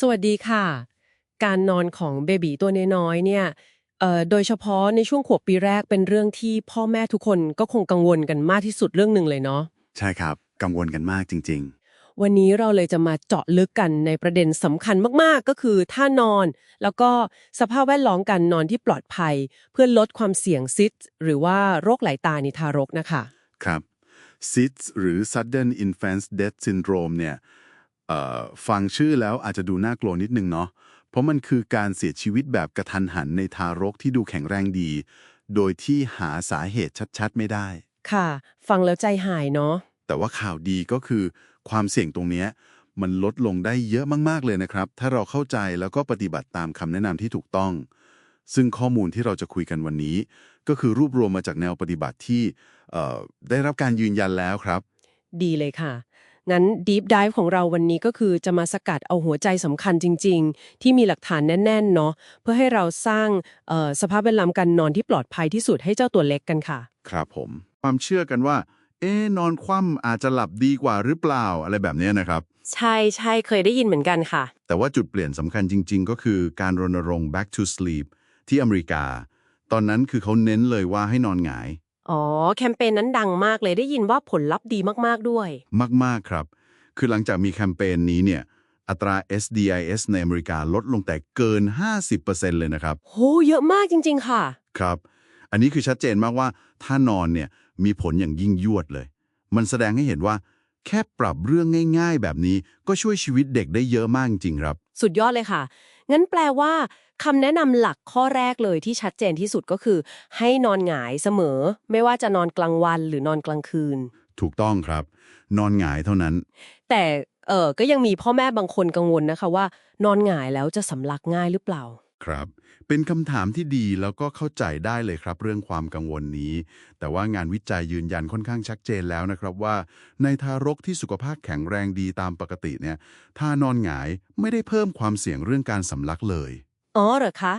สวัสดีค่ะ การนอนของเบบีตัวน้อยๆเนี่ยเอ่อโดยเฉพาะในช่วงขวบปีแรกเป็นเรื่องที่พ่อแม่ทุกคนก็คงกังวลกันมากที่สุดเรื่องหนึ่งเลยเนาะใช่ครับ กังวลกันมากจริงวันนี้เราเลยจะมาเจาะลึกกันในประเด็นสำคัญมากๆ ก็คือท่านอน แล้วก็สภาพแวดล้อมการนอนที่ปลอดภัย เพื่อลดความเสี่ยงซิสหรือว่าโรคไหลตาในทารกนะคะๆครับ SIDS หรือ Sudden Infant Death Syndrome เนี่ยเอ่อ ฟังชื่อแล้วอาจจะดูน่ากลัวนิดนึงเนาะ เพราะมันคือการเสียชีวิตแบบกระทันหันในทารกที่ดูแข็งแรงดี โดยที่หาสาเหตุชัดๆ ไม่ได้ ค่ะ ฟังแล้วใจหายเนาะ แต่ว่าข่าวดีก็คือ ความเสี่ยงตรงเนี้ยมันลดลงได้เยอะมากๆเลยนะครับ ถ้าเราเข้าใจแล้วก็ปฏิบัติตามคำแนะนำที่ถูกต้อง ซึ่งข้อมูลที่เราจะคุยกันวันนี้ ก็คือรวบรวมมาจากแนวปฏิบัติที่เอ่อได้รับการยืนยันแล้วครับ ดีเลยค่ะ งั้น Deep Dive ของเราวันนี้ก็คือจะมาสกัดเอาหัวใจสำคัญจริง ๆ ที่มีหลักฐานแน่นๆเนาะเพื่อให้เราสร้างเอ่อสภาพแวดล้อมการนอนที่ปลอดภัยที่สุดให้เจ้าตัวเล็กกันค่ะ ครับผม ความเชื่อกันว่า เอ๊ะนอนคว่ำอาจจะหลับดีกว่าหรือเปล่าอะไรแบบเนี้ยนะครับ ใช่ใช่เคยได้ยินเหมือนกันค่ะ แต่ว่าจุดเปลี่ยนสำคัญจริง ๆ ก็คือการรณรงค์ back to sleep ที่อเมริกา ตอนนั้นคือเขาเน้นเลยว่าให้นอนหงาย อ๋อ แคมเปญนั้นดังมากเลยได้ยินว่าผลลัพธ์ดีมากๆด้วย มาก ๆ ครับ คือหลังจากมีแคมเปญนี้เนี่ย อัตรา SDIS ในอเมริกาลดลงแต่เกิน 50%เลยนะครับ โห เยอะมากจริง ๆ ค่ะ ครับ อันนี้คือชัดเจนมากว่าถ้านอนเนี่ยมีผลอย่างยิ่งยวดเลย มันแสดงให้เห็นว่า แค่ปรับเรื่องง่าย ๆ แบบนี้ก็ช่วยชีวิตเด็กได้เยอะมากจริงๆครับ สุดยอดเลยค่ะ งั้นแปลว่าคำแนะนำหลักข้อแรกเลยที่ชัดเจนที่สุดก็คือ ให้นอนหงายเสมอ ไม่ว่าจะนอนกลางวันหรือนอนกลางคืน ถูกต้องครับ นอนหงายเท่านั้น แต่เออก็ยังมีพ่อแม่บางคนกังวลนะคะว่า นอนหงายแล้วจะสำลักง่ายหรือเปล่า ครับ เป็นคำถามที่ดีแล้วก็เข้าใจได้เลยครับ เรื่องความกังวลนี้ แต่ว่างานวิจัยยืนยันค่อนข้างชัดเจนแล้วนะครับว่า ในทารกที่สุขภาพแข็งแรงดีตามปกติเนี่ยถ้านอนหงายไม่ได้เพิ่มความเสี่ยงเรื่องการสำลักเลย อ๋อเหรอคะ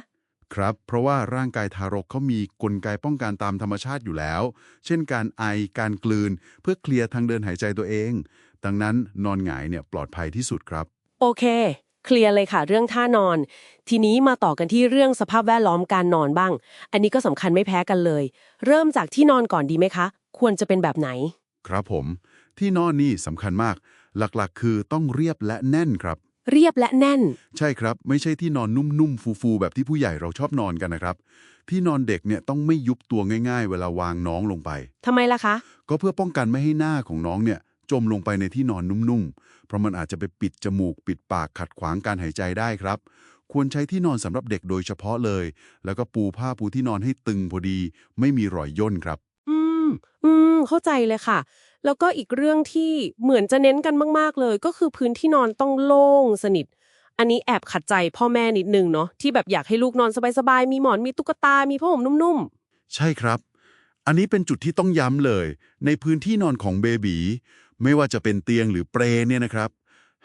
ครับ เพราะว่าร่างกายทารกเขามีกลไกป้องกันตามธรรมชาติอยู่แล้ว เช่นการไอ การกลืน เพื่อเคลียร์ทางเดินหายใจตัวเอง ดังนั้นนอนหงายเนี่ยปลอดภัยที่สุดครับ โอเค เคลียร์เลยค่ะ เรื่องท่านอน ทีนี้มาต่อกันที่เรื่องสภาพแวดล้อมการนอนบ้าง อันนี้ก็สำคัญไม่แพ้กันเลย เริ่มจากที่นอนก่อนดีไหมคะ ควรจะเป็นแบบไหน ครับผม ที่นอนนี่สำคัญมาก หลักๆ คือต้องเรียบและแน่นครับ เรียบและแน่น ใช่ครับ ไม่ใช่ที่นอนนุ่มๆฟูๆแบบที่ผู้ใหญ่เราชอบนอนกันนะครับ ที่นอนเด็กเนี่ยต้องไม่ยุบตัวง่าย ๆ เวลาวางน้องลงไปทำไมล่ะคะ ก็เพื่อป้องกันไม่ให้หน้าของน้องเนี่ย จมลงไปในที่นอนนุ่มๆ เพราะมันอาจจะไปปิดจมูกปิดปากขัดขวางการหายใจได้ครับ ควรใช้ที่นอนสำหรับเด็กโดยเฉพาะเลย แล้วก็ปูผ้าปูที่นอนให้ตึงพอดี ไม่มีรอยย่นครับ อืม อืม เข้าใจเลยค่ะ แล้วก็อีกเรื่องที่เหมือนจะเน้นกันมาก ๆ เลย ก็คือพื้นที่นอนต้องโล่งสนิท อันนี้แอบขัดใจพ่อแม่นิดนึงเนาะที่แบบอยากให้ลูกนอนสบายๆมีหมอนมีตุ๊กตา มีผ้าห่มนุ่มใช่ครับ อันนี้เป็นจุดที่ต้องย้ำเลย ในพื้นที่นอนของเบบี ไม่ว่าจะเป็นเตียงหรือเปรเนี่ยนะครับ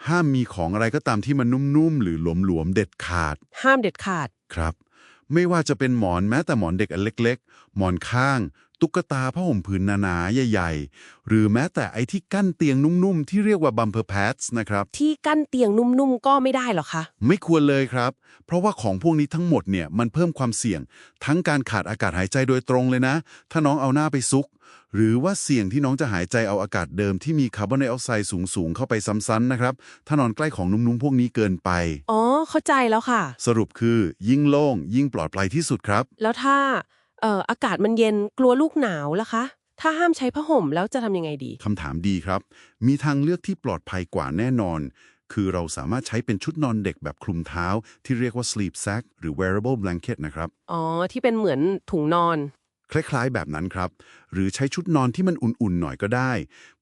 ห้ามมีของอะไรก็ตามที่มันนุ่มๆ หรือหลวมๆ เด็ดขาดๆห้ามเด็ดขาดครับ ไม่ว่าจะเป็นหมอนแม้แต่หมอนเด็กอันเล็ก ๆ หมอนข้าง ตุ๊กตาผ้าห่มผืนหนาๆใหญ่ ๆ หรือแม้แต่ไอ้ที่กั้นเตียงนุ่มๆ ที่เรียกว่าบัมเพอร์แพดส์นะครับ ที่กั้นเตียงนุ่มๆ ก็ไม่ได้หรอคะ ไม่ควรเลยครับ เพราะว่าของพวกนี้ทั้งหมดเนี่ยมันเพิ่มความเสี่ยง ทั้งการขาดอากาศหายใจโดยตรงเลยนะ ถ้าน้องเอาหน้าไปซุก หรือว่าเสี่ยงที่น้องจะหายใจเอาอากาศเดิมที่มีคาร์บอนไดออกไซด์สูงๆเข้าไปซ้ำๆนะครับถ้านอนใกล้ของนุ่มๆพวกนี้เกินไป อ๋อ เข้าใจแล้วค่ะ สรุปคือยิ่งโล่งยิ่งปลอดภัยที่สุดครับ แล้วถ้า เอ่ออากาศมันเย็นกลัวลูกหนาวล่ะคะ ถ้าห้ามใช้ผ้าห่มแล้วจะทำยังไงดี คำถามดีครับ มีทางเลือกที่ปลอดภัยกว่าแน่นอน คือเราสามารถใช้เป็นชุดนอนเด็กแบบคลุมเท้า ที่เรียกว่า sleep sack หรือ wearable blanket นะครับ อ๋อ ที่เป็นเหมือนถุงนอน คล้ายๆ แบบนั้นครับ หรือใช้ชุดนอนที่มันอุ่นๆ หน่อยก็ได้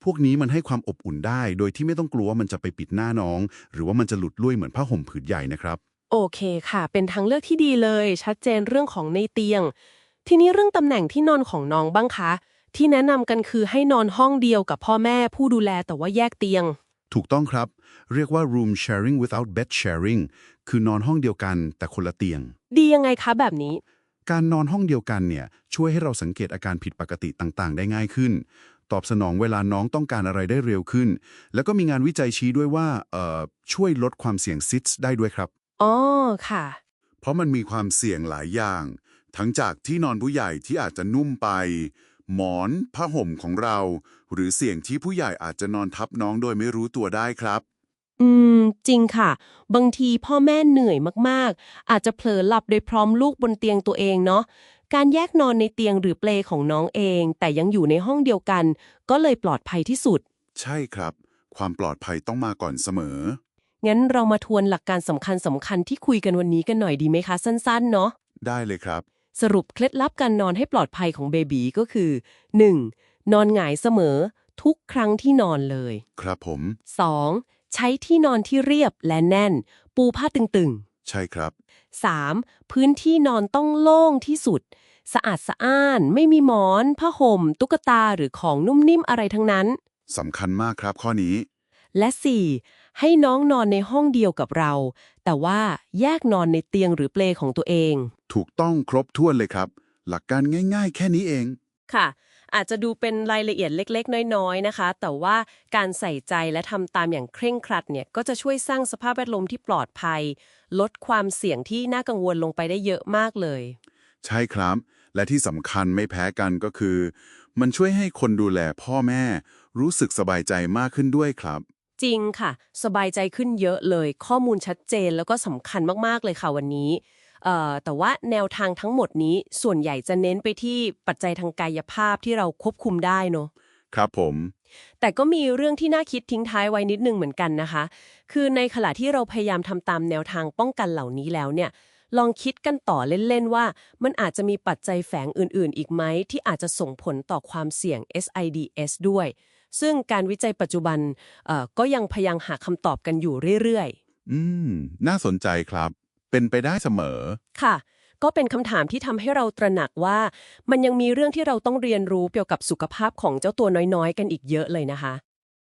พวกนี้มันให้ความอบอุ่นได้ โดยที่ไม่ต้องกลัวว่ามันจะไปปิดหน้าน้อง หรือว่ามันจะหลุดลุ่ยเหมือนผ้าห่มผืนใหญ่นะครับ โอเคค่ะ เป็นทางเลือกที่ดีเลย ชัดเจนเรื่องของในเตียง ทีนี้เรื่องตำแหน่งที่นอนของน้องบ้างคะ ที่แนะนำกันคือให้นอนห้องเดียวกับพ่อแม่ผู้ดูแลแต่ว่าแยกเตียง ถูกต้องครับ เรียกว่า room sharing without bed sharing คือนอนห้องเดียวกันแต่คนละเตียง ดียังไงคะแบบนี้ การนอนห้องเดียวกันเนี่ยช่วยให้เราสังเกตอาการผิดปกติต่างๆ ได้ง่ายขึ้น ตอบสนองเวลาน้องต้องการอะไรได้เร็วขึ้น แล้วก็มีงานวิจัยชี้ด้วยว่าเอ่อช่วยลดความเสี่ยงซิสได้ด้วยครับ อ๋อค่ะ เพราะมันมีความเสี่ยงหลายอย่าง ทั้งจากที่นอนผู้ใหญ่ที่อาจจะนุ่มไป หมอนผ้าห่มของเรา หรือเสี่ยงที่ผู้ใหญ่อาจจะนอนทับน้องโดยไม่รู้ตัวได้ครับ อืม จริงค่ะ บางทีพ่อแม่เหนื่อยมากๆ อาจจะเผลอหลับโดยพร้อมลูกบนเตียงตัวเองเนาะการแยกนอนในเตียงหรือเปลของน้องเอง แต่ยังอยู่ในห้องเดียวกัน ก็เลยปลอดภัยที่สุด ใช่ครับ ความปลอดภัยต้องมาก่อนเสมอ งั้นเรามาทวนหลักการสำคัญสำคัญๆที่คุยกันวันนี้กันหน่อยดีไหมคะ สั้นๆ เนาะได้เลยครับ สรุปเคล็ดลับการนอนให้ปลอดภัยของเบบีก็คือ 1. นอนหงายเสมอทุกครั้งที่นอนเลย ครับผม 2. ใช้ที่นอนที่เรียบและแน่น ปูผ้าตึงใช่ครับๆ 3. พื้นที่นอนต้องโล่งที่สุด สะอาดสะอ้าน ไม่มีหมอน ผ้าห่ม ตุ๊กตาหรือของนุ่มนิ่มอะไรทั้งนั้น สำคัญมากครับข้อนี้ และ 4. ให้น้องนอนในห้องเดียวกับเรา แต่ว่าแยกนอนในเตียงหรือเปลของตัวเอง ถูกต้องครบถ้วนเลยครับ หลักการง่าย ๆ แค่นี้เอง ค่ะ อาจจะดูเป็นรายละเอียดเล็กๆ น้อยๆ นะคะ แต่ว่าการใส่ใจและทำตามอย่างเคร่งครัดเนี่ย ก็จะช่วยสร้างสภาพแวดล้อมที่ปลอดภัย ลดความเสี่ยงที่น่ากังวลลงไปได้เยอะมากเลย ใช่ครับ และที่สำคัญไม่แพ้กันก็คือ มันช่วยให้คนดูแลพ่อแม่ รู้สึกสบายใจมากขึ้นด้วยครับ จริงค่ะ สบายใจขึ้นเยอะเลย ข้อมูลชัดเจนแล้วก็สำคัญมากๆเลยค่ะวันนี้เอ่อแต่ว่าแนวทางทั้งหมดนี้ส่วนใหญ่จะเน้นไปที่ปัจจัยทางกายภาพที่เราควบคุมได้เนอะครับผม แต่ก็มีเรื่องที่น่าคิดทิ้งท้ายไว้นิดนึงเหมือนกันนะคะ คือในขณะที่เราพยายามทำตามแนวทางป้องกันเหล่านี้แล้วเนี่ย ลองคิดกันต่อเล่น ๆ ว่า มันอาจจะมีปัจจัยแฝงอื่น ๆ อีกไหมที่อาจจะส่งผลต่อความเสี่ยง SIDS ด้วย ซึ่งการวิจัยปัจจุบันเอ่อก็ยังพยายามหาคำตอบกันอยู่เรื่อยอืม น่าสนใจครับ เป็นไปได้เสมอๆค่ะ ก็เป็นคำถามที่ทำให้เราตระหนักว่า มันยังมีเรื่องที่เราต้องเรียนรู้เกี่ยวกับสุขภาพของเจ้าตัวน้อยๆ กันอีกเยอะเลยนะคะ